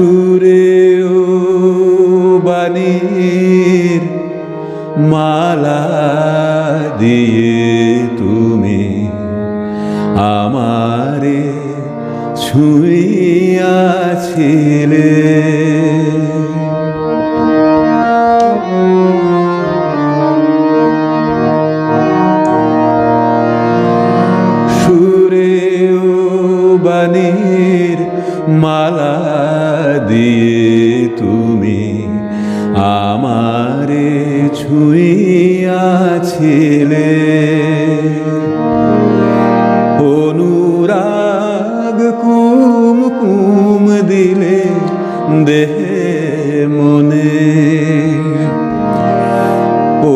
সুরে ও মালা দিয়ে তুমি আমারে ছুঁয়াছিলে মালা দিয়ে তুমি আমারে ছুঁইয়াছিলে। অনুরাগ কুম কুম দিলে দেহে মনে।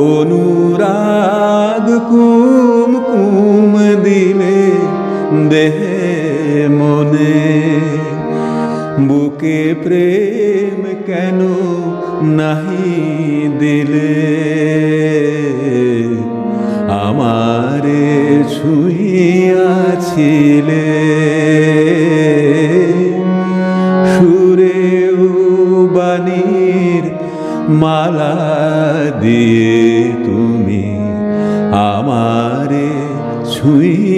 অনুরাগ কুম কুম দিলে দেহে মনে। বুকে প্রেম কেন নাহি দিলে? আমারে ছুঁইয়াছিলে। সুরে বাণীর মালা দিয়ে তুমি আমারে ছুঁইয়াছিলে।